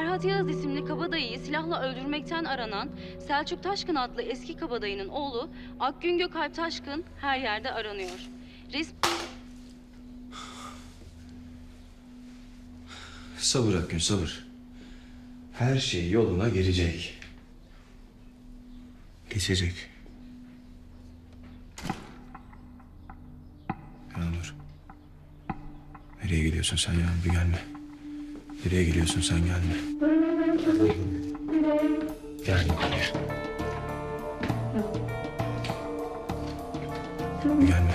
Ferhat Yağız isimli kabadayıyı silahla öldürmekten aranan Selçuk Taşkın adlı eski kabadayının oğlu Akgün Gökalp Taşkın her yerde aranıyor. Res Sabır Akgün sabır. Her şey yoluna girecek. Geçecek. Yağmur. Nereye gidiyorsun sen Yağmur bir gelme. Nereye gidiyorsun sen gelme. Gelme buraya. Gelme.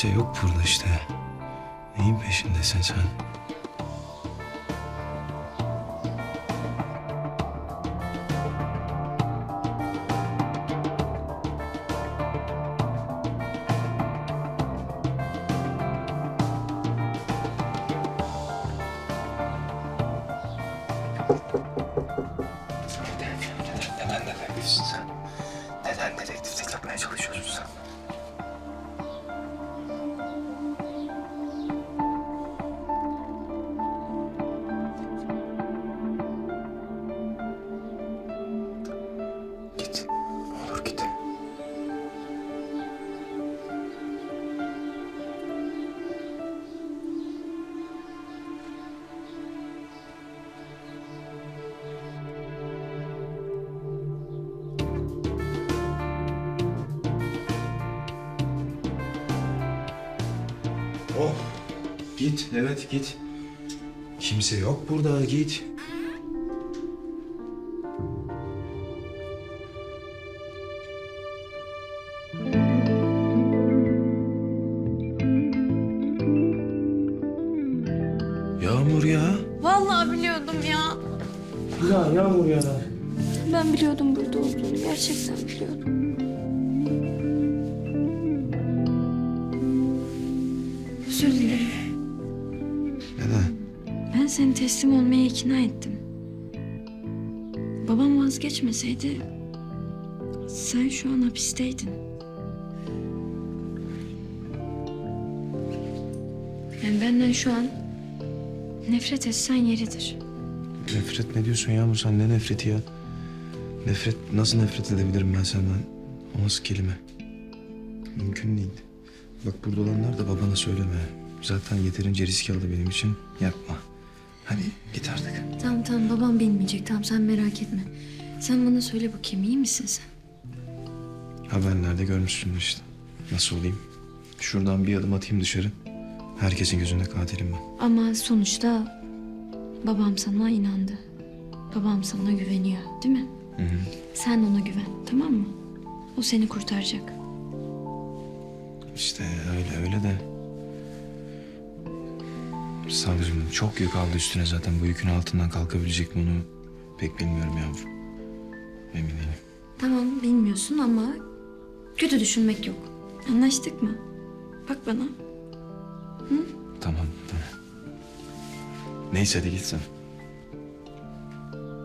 Kimse yok burada işte. Neyin peşindesin sen? Git. Evet git. Kimse yok burada. Git. Neden? Ben seni teslim olmaya ikna ettim. Babam vazgeçmeseydi sen şu an hapisteydin. Yani benden şu an nefret etsen yeridir. Nefret ne diyorsun Yağmur sen ne nefreti ya? Nefret nasıl nefret edebilirim ben senden? O nasıl kelime? Mümkün değil. Bak burada olanlar da babana söyleme. Zaten yeterince risk aldı benim için. Yapma. Hadi git artık. Tamam tamam babam bilmeyecek. Tamam sen merak etme. Sen bana söyle bakayım iyi misin sen? Haberlerde görmüşsündür işte. Nasıl olayım? Şuradan bir adım atayım dışarı. Herkesin gözünde katilim ben. Ama sonuçta babam sana inandı. Babam sana güveniyor değil mi? Hı hı. Sen ona güven tamam mı? O seni kurtaracak. İşte öyle öyle de. Savcım çok yük aldı üstüne zaten. Bu yükün altından kalkabilecek mi onu pek bilmiyorum yavrum. Emin değilim. Tamam bilmiyorsun ama kötü düşünmek yok. Anlaştık mı? Bak bana. Tamam tamam. Neyse hadi git sen.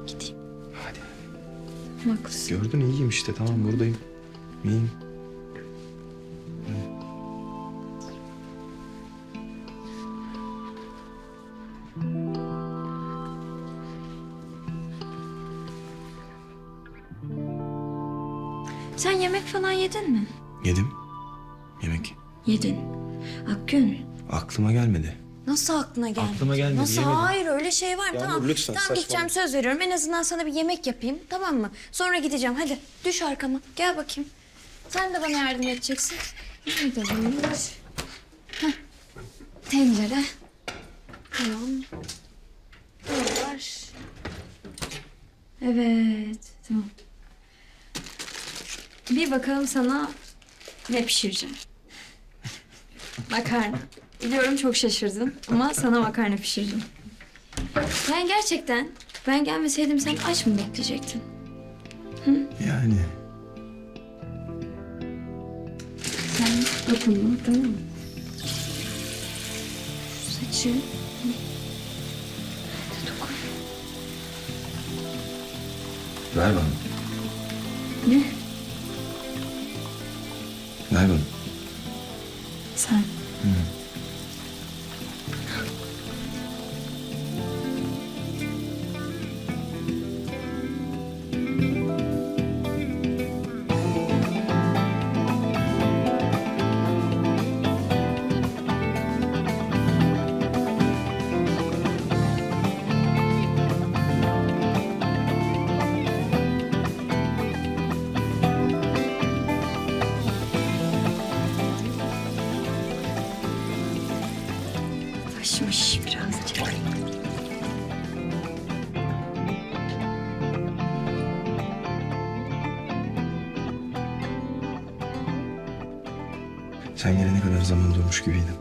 Gideyim. Hadi. Haklısın. Gördün iyiyim işte tamam buradayım. İyiyim. Nasıl aklına geldi? Aklıma gelmedi, Nasıl? yemedim. Hayır öyle şey var mı? Yağmur, Tamam. lütfen, tamam saçmalama. gideceğim söz veriyorum. En azından sana bir yemek yapayım tamam mı? Sonra gideceğim hadi düş arkama gel bakayım. Sen de bana yardım edeceksin. Nerede bunlar? Heh. Tencere. Tamam. Buralar. Evet tamam. Bir bakalım sana ne pişireceğim. Makarna. Biliyorum çok şaşırdın ama sana makarna pişireceğim. Yani gerçekten ben gelmeseydim sen aç mı bekleyecektin? Yani. Sen dokunma tamam mı? Dokun. Ver bana. Ne? Ver bana. Durmuş gibiydim.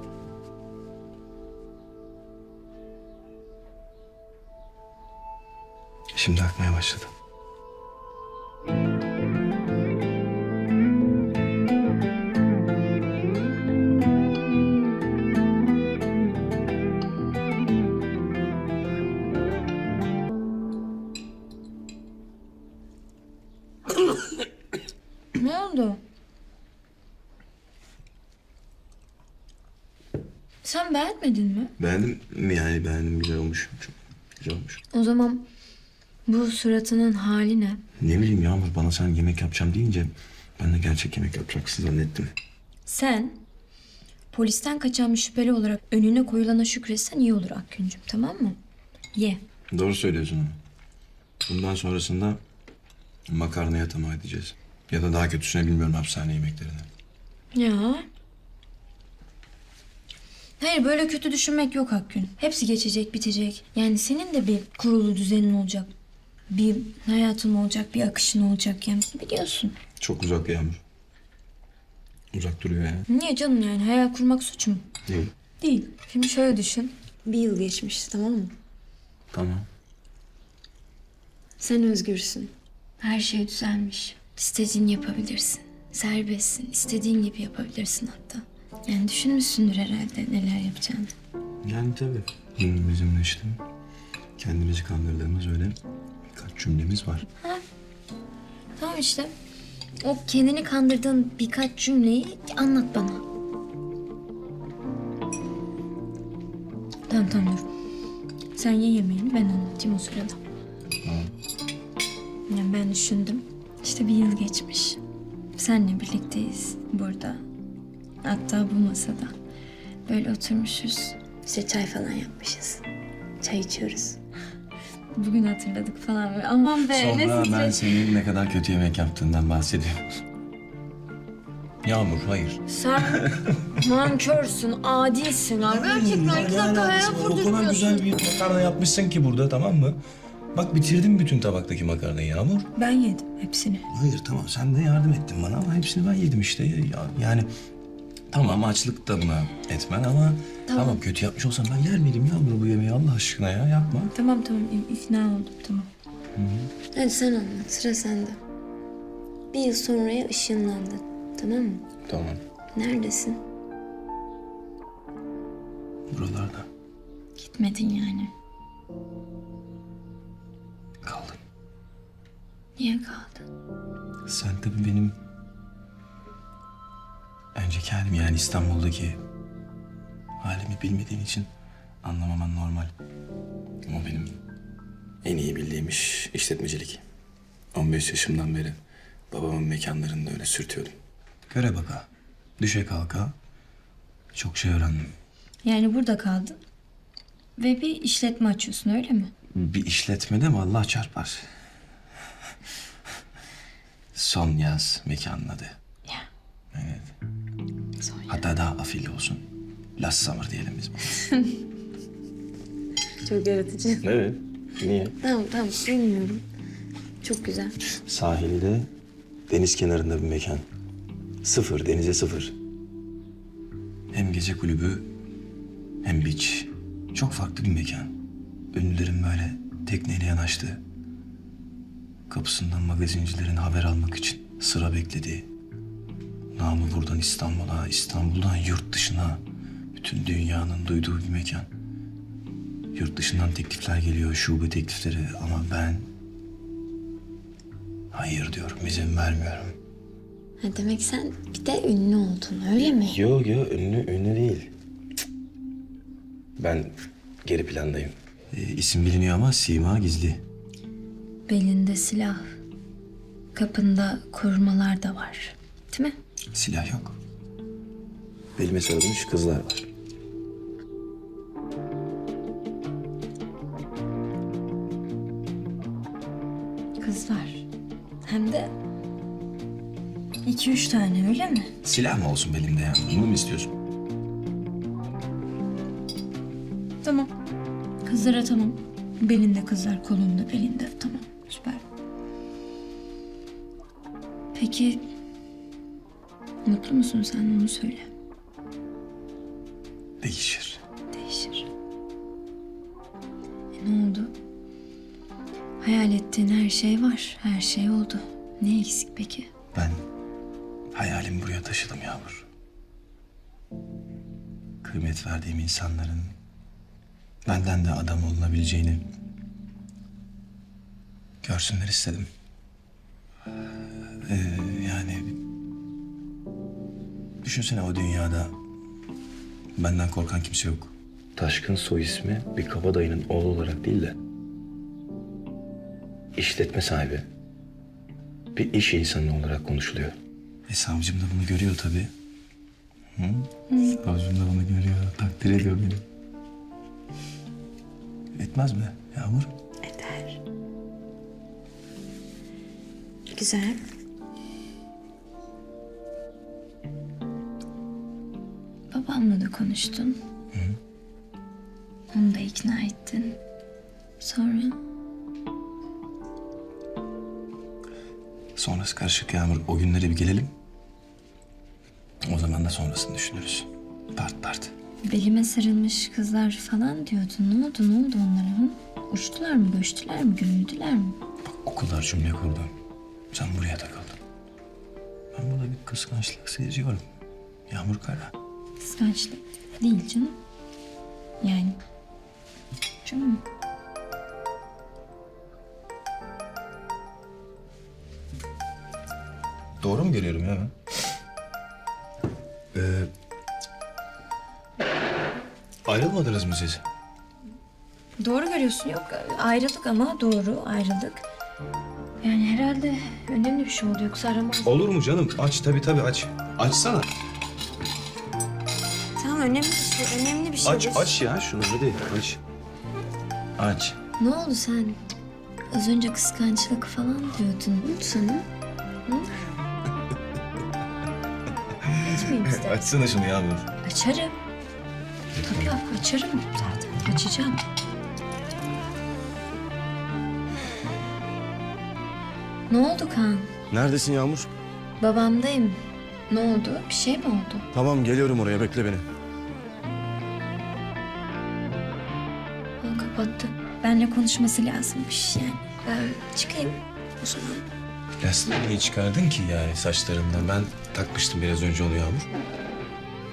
Şimdi akmaya başladı. Beğenmedin mi? Beğendim yani beğendim güzel olmuş. Çok güzel olmuş. O zaman bu suratının hali ne? Ne bileyim Yağmur bana sen yemek yapacağım deyince ben de gerçek yemek yapacaksın zannettim. Sen polisten kaçan bir şüpheli olarak önüne koyulana şükretsen iyi olur Akgüncüm tamam mı? Ye. Doğru söylüyorsun ama. Bundan sonrasında makarnaya tamam edeceğiz. Ya da daha kötüsüne bilmiyorum hapishane yemeklerine. Ya. Hayır böyle kötü düşünmek yok Akgün. Hepsi geçecek bitecek. Yani senin de bir kurulu düzenin olacak. Bir hayatın olacak, bir akışın olacak yani biliyorsun. Çok uzak Yağmur. Uzak duruyor yani. Niye canım yani hayal kurmak suç mu? Değil. Değil. Şimdi şöyle düşün. Bir yıl geçmiş tamam mı? Tamam. Sen özgürsün. Her şey düzelmiş. İstediğini yapabilirsin. Serbestsin. İstediğin gibi yapabilirsin hatta. Yani düşünmüşsündür herhalde neler yapacağını. Yani tabii. Bizim, bizim işte kendimizi kandırdığımız öyle birkaç cümlemiz var. Tamam işte. O kendini kandırdığın birkaç cümleyi anlat bana. Tamam tamam dur. Sen ye yemeğini ben anlatayım o sırada. Yani ben düşündüm. İşte bir yıl geçmiş. Senle birlikteyiz burada. Hatta bu masada. Böyle oturmuşuz. İşte çay falan yapmışız. Çay içiyoruz. Bugün hatırladık falan böyle. Aman be ne Sonra ben stres. senin ne kadar kötü yemek yaptığından bahsediyorum. Yağmur hayır. Sen nankörsün, adisin abi. Gerçekten iki dakika hayal O kadar kurdurmuyorsun. güzel bir makarna yapmışsın ki burada tamam mı? Bak bitirdim bütün tabaktaki makarnayı Yağmur. Ben yedim hepsini. Hayır tamam sen de yardım ettin bana ama hepsini ben yedim işte. Ya, yani tamam açlık da buna etmen ama tamam. kötü yapmış olsam ben yer miydim Yağmur bu yemeği Allah aşkına ya yapma. Tamam tamam i- ikna oldum tamam. Hadi sen anlat sıra sende. Bir yıl sonraya ışınlandın tamam mı? Tamam Neredesin? buralarda Gitmedin yani. kaldım. Niye kaldın? Sen tabii benim halim yani İstanbul'daki halimi bilmediğin için anlamaman normal. Ama benim en iyi bildiğim iş işletmecilik. 15 yaşımdan beri babamın mekanlarında öyle sürtüyordum. Göre baka, düşe kalka çok şey öğrendim. Yani burada kaldın. Ve bir işletme açıyorsun öyle mi? Bir işletmede mi Allah çarpar? Son yaz mekanın adı. Ya. Evet. Son yaz. Hatta daha afilli olsun. Last Summer diyelim biz buna. Çok yaratıcı. Evet. Niye? Tamam tamam bilmiyorum. Çok güzel. Sahilde, deniz kenarında bir mekan. Sıfır, denize sıfır. Hem gece kulübü, hem beach. Çok farklı bir mekan. Ünlülerin böyle tekneyle yanaştı. Kapısından magazincilerin haber almak için sıra beklediği. Namı buradan İstanbul'a, İstanbul'dan yurt dışına. Bütün dünyanın duyduğu bir mekan. Yurt dışından teklifler geliyor, şube teklifleri ama ben... Hayır diyorum, izin vermiyorum. Ha, demek sen bir de ünlü oldun öyle mi? Yok yok, ünlü, ünlü değil. Ben geri plandayım. E, isim biliniyor ama sima gizli. Belinde silah. Kapında korumalar da var. Silah yok. Belime sarılmış kızlar var. Kızlar. Hem de iki üç tane öyle mi? Silah mı olsun belimde ya? Bunu mu istiyorsun? Tamam. Kızlara tamam. Belinde kızlar, kolunda belinde. Tamam, süper. Peki... Mutlu musun sen onu söyle. Değişir. Değişir. E ne oldu? Hayal ettiğin her şey var. Her şey oldu. Ne eksik peki? Ben hayalimi buraya taşıdım Yağmur. Kıymet verdiğim insanların benden de adam olunabileceğini görsünler istedim. Ee, yani düşünsene o dünyada benden korkan kimse yok. Taşkın soy ismi bir kabadayının oğlu olarak değil de işletme sahibi bir iş insanı olarak konuşuluyor. E savcım da bunu görüyor tabii. Hı? Savcım da bunu görüyor, takdir ediyor beni. Etmez mi Yağmur? Eder. Güzel. Babamla da konuştun. Onu da ikna ettin. Sonra Sonrası karışık Yağmur. O günlere bir gelelim. O zaman da sonrasını düşünürüz. Part part. belime sarılmış kızlar falan diyordun. Ne oldu? Ne oldu onlara? Hı? Uçtular mı? Göçtüler mi? Gürüldüler mi? Bak o kadar cümle kurdun. Sen buraya takıldın. Ben burada bir kıskançlık seziyorum. Yağmur Kara. Kıskançlık değil canım. Yani. Canım. Doğru mu görüyorum ya? Ee, ayrılmadınız mı siz? Doğru görüyorsun. Yok ayrılık ama doğru ayrılık. Yani herhalde önemli bir şey oldu yoksa aramaz. Olur mu canım? Aç tabii tabii aç. Açsana. Tamam önemli bir şey. Önemli bir şey. Aç aç ya şunu hadi aç. Aç. Ne oldu sen? Az önce kıskançlık falan diyordun. Ne oldu sana? Hı? Açmayayım. Açsana şunu Yağmur. Açarım. Tabii ya, açarım zaten. Açacağım. Ne oldu Kaan? Neredesin Yağmur? Babamdayım. Ne oldu? Bir şey mi oldu? Tamam geliyorum oraya bekle beni. Kapattı. Benle konuşması lazımmış yani. Ben çıkayım o zaman. Lastik niye çıkardın ki yani saçlarından? Ben takmıştım biraz önce onu Yağmur.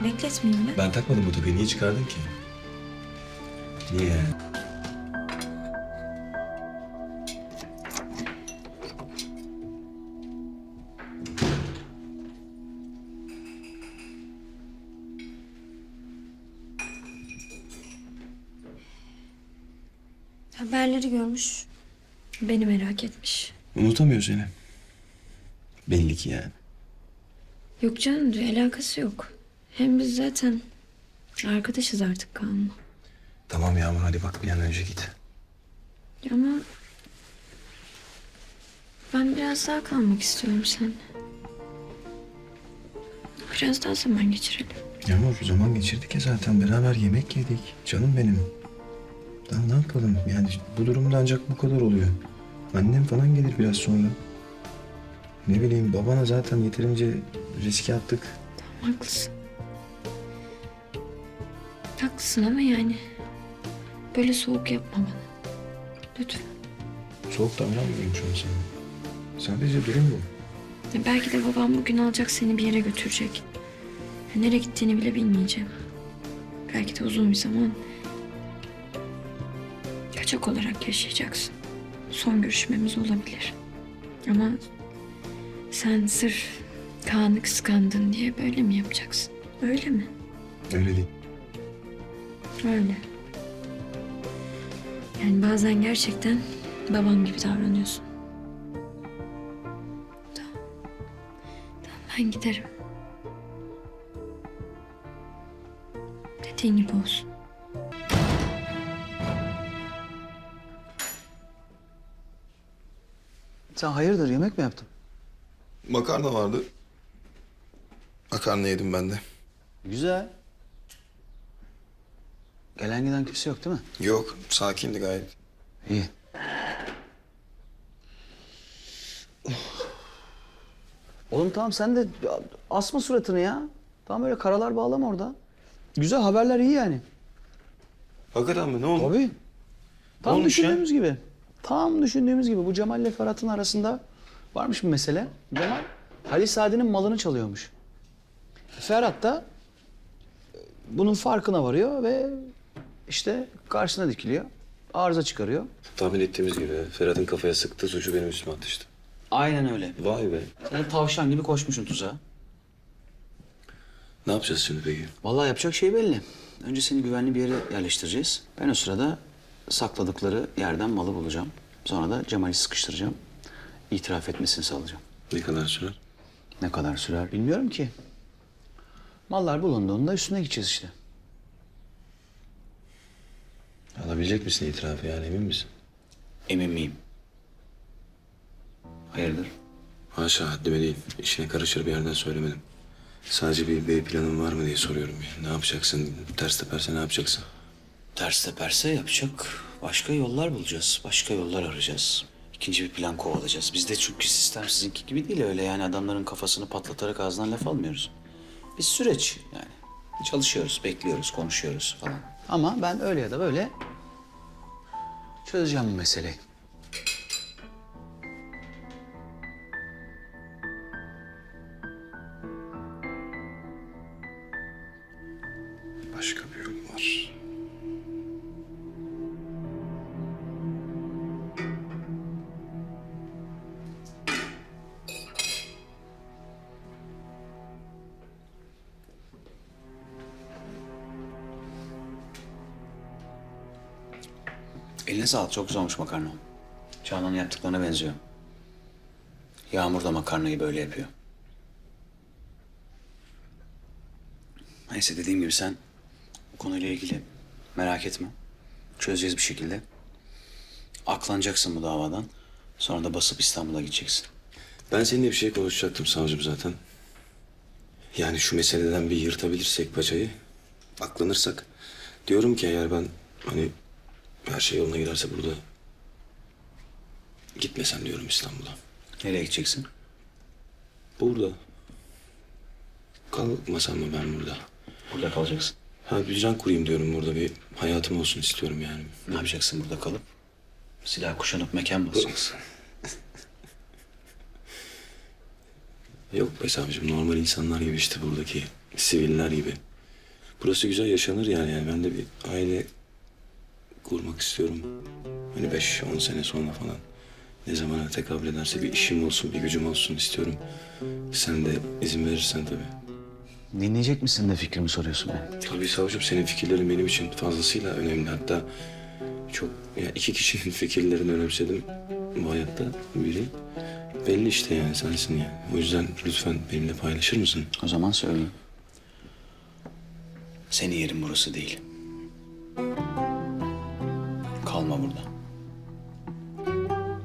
Bekletmeyeyim mi? Ben takmadım bu takıyı. Niye çıkardın ki? Niye? Beni merak etmiş. Unutamıyor seni. Belli ki yani. Yok canım alakası yok. Hem biz zaten arkadaşız artık Kaan'la. Tamam Yağmur hadi bak bir an önce git. Ama ben biraz daha kalmak istiyorum seninle. Biraz daha zaman geçirelim. Yağmur zaman geçirdik ya zaten beraber yemek yedik. Canım benim. Daha ne yapalım yani bu durumda ancak bu kadar oluyor. Annem falan gelir biraz sonra. Ne bileyim babana zaten yeterince riske attık. Haklısın. Haklısın ama yani böyle soğuk yapma bana. Lütfen. Soğuk davranmıyorum şu an sana. Sadece durum bu. Ya belki de babam bugün alacak seni bir yere götürecek. Ya nereye gittiğini bile bilmeyeceğim. Belki de uzun bir zaman kaçak olarak yaşayacaksın. Son görüşmemiz olabilir. Ama sen sırf Kaan'ı kıskandın diye böyle mi yapacaksın? Öyle mi? Öyle değil. Öyle. Yani bazen gerçekten babam gibi davranıyorsun. Tamam. Tamam ben giderim. Dediğin gibi olsun. Sen hayırdır yemek mi yaptın? Makarna vardı. Makarna yedim ben de. Güzel. Gelen giden kimse yok değil mi? Yok sakindi gayet. İyi. Oğlum tamam sen de asma suratını ya. Tamam öyle karalar bağlama orada. Güzel haberler iyi yani. Hakikaten mi? Ne oldu? Tabii. Tam olmuş ya? düşündüğümüz gibi. Tam düşündüğümüz gibi. Bu Cemal ile Ferhat'ın arasında varmış bir mesele. Cemal Halil Sadi'nin malını çalıyormuş. Ferhat da e, bunun farkına varıyor ve işte karşısına dikiliyor. Arıza çıkarıyor. Tahmin ettiğimiz gibi Ferhat'ın kafaya sıktı suçu benim üstüme attı işte. Aynen öyle. Vay be. Sen tavşan gibi koşmuşsun tuzağa. Ne yapacağız şimdi peki? Vallahi yapacak şey belli. Önce seni güvenli bir yere yerleştireceğiz. Ben o sırada sakladıkları yerden malı bulacağım. Sonra da Cemal'i sıkıştıracağım. İtiraf etmesini sağlayacağım. Ne kadar sürer? Ne kadar sürer bilmiyorum ki. Mallar bulunduğunda üstüne gideceğiz işte. Alabilecek misin itirafı yani emin misin? Emin miyim? Hayırdır? Haşa haddime değil. İşine karışır bir yerden söylemedim. Sadece bir B planın var mı diye soruyorum ya. Ne yapacaksın? Ters teperse ne yapacaksın? Ters teperse yapacak başka yollar bulacağız. Başka yollar arayacağız. İkinci bir plan kovalayacağız. Bizde çünkü sistem sizinki gibi değil öyle yani adamların kafasını patlatarak ağzından laf almıyoruz. Biz süreç yani. Çalışıyoruz, bekliyoruz, konuşuyoruz falan. Ama ben öyle ya da böyle çözeceğim bu meseleyi. Eline sağlık. Çok güzel olmuş makarna. Canan'ın yaptıklarına benziyor. Yağmur da makarnayı böyle yapıyor. Neyse dediğim gibi sen bu konuyla ilgili merak etme. Çözeceğiz bir şekilde. Aklanacaksın bu davadan. Sonra da basıp İstanbul'a gideceksin. Ben seninle bir şey konuşacaktım savcım zaten. Yani şu meseleden bir yırtabilirsek paçayı, aklanırsak. Diyorum ki eğer ben hani her şey yoluna giderse burada gitmesem diyorum İstanbul'a. Nereye gideceksin? Burada. Kalmasam mı ben burada? Burada kalacaksın. Ha bir can kurayım diyorum burada bir hayatım olsun istiyorum yani. Ne yapacaksın burada kalıp? Silah kuşanıp mekan basacaksın. Yok be savcım normal insanlar gibi işte buradaki siviller gibi. Burası güzel yaşanır yani. yani ben de bir aile kurmak istiyorum. Hani beş on sene sonra falan. Ne zamana tekabül ederse bir işim olsun, bir gücüm olsun istiyorum. Sen de izin verirsen tabii. Dinleyecek misin de fikrimi soruyorsun beni. Tabii savcım senin fikirlerin benim için fazlasıyla önemli. Hatta çok ya iki kişinin fikirlerini önemsedim bu hayatta biri. Belli işte yani sensin yani. O yüzden lütfen benimle paylaşır mısın? O zaman söyleyeyim. Senin yerin burası değil. Kalma burada.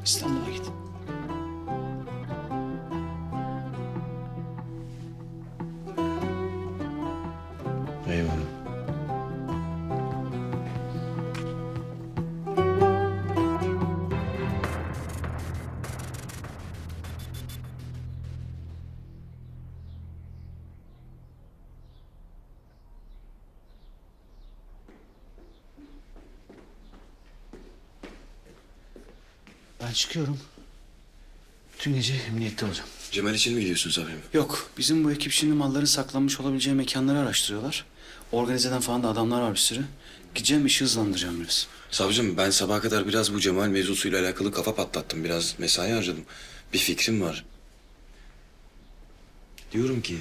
İstanbul'a git. Ben çıkıyorum. Bütün gece emniyette olacağım. Cemal için mi gidiyorsun Sabri'm? Yok, bizim bu ekip şimdi malların saklanmış olabileceği mekanları araştırıyorlar. Organizeden falan da adamlar var bir sürü. Gideceğim işi hızlandıracağım biraz. Savcım ben sabaha kadar biraz bu Cemal mevzusuyla alakalı kafa patlattım. Biraz mesai harcadım. Bir fikrim var. Diyorum ki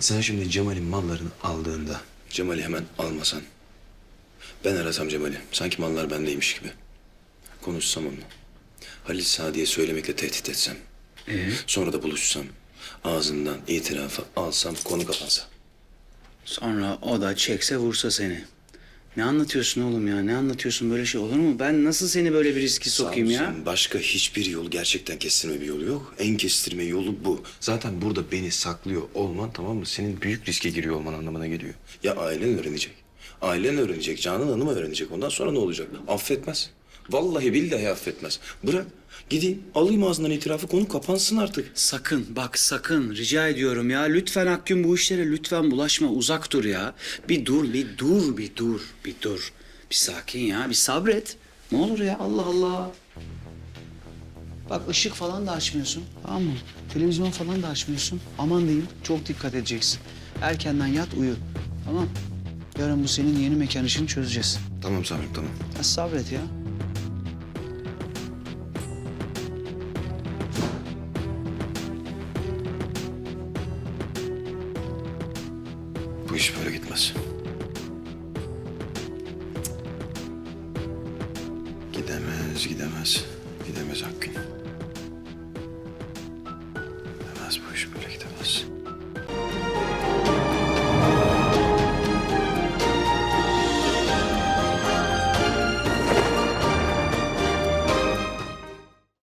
sen şimdi Cemal'in mallarını aldığında Cemal'i hemen almasan. Ben arasam Cemal'i. Sanki mallar bendeymiş gibi. Konuşsam onunla. Halil Sadi'ye söylemekle tehdit etsem. Ee? Sonra da buluşsam. Ağzından itirafı alsam konu kapansa. Sonra o da çekse vursa seni. Ne anlatıyorsun oğlum ya? Ne anlatıyorsun? Böyle şey olur mu? Ben nasıl seni böyle bir riski sokayım ya? Başka hiçbir yol gerçekten kestirme bir yolu yok. En kestirme yolu bu. Zaten burada beni saklıyor olman tamam mı? Senin büyük riske giriyor olman anlamına geliyor. Ya ailen öğrenecek. Ailen öğrenecek. Canan Hanım öğrenecek. Ondan sonra ne olacak? Affetmez. Vallahi billahi affetmez. Bırak. Gideyim alayım ağzından itirafı konu kapansın artık. Sakın bak sakın rica ediyorum ya. Lütfen Akgün bu işlere lütfen bulaşma. Uzak dur ya. Bir dur bir dur bir dur bir dur. Bir sakin ya bir sabret. Ne olur ya Allah Allah. Bak ışık falan da açmıyorsun tamam mı? Televizyon falan da açmıyorsun. Aman diyeyim çok dikkat edeceksin. Erkenden yat uyu tamam Yarın bu senin yeni mekan işini çözeceğiz. Tamam Sabri'm tamam. Ya sabret ya.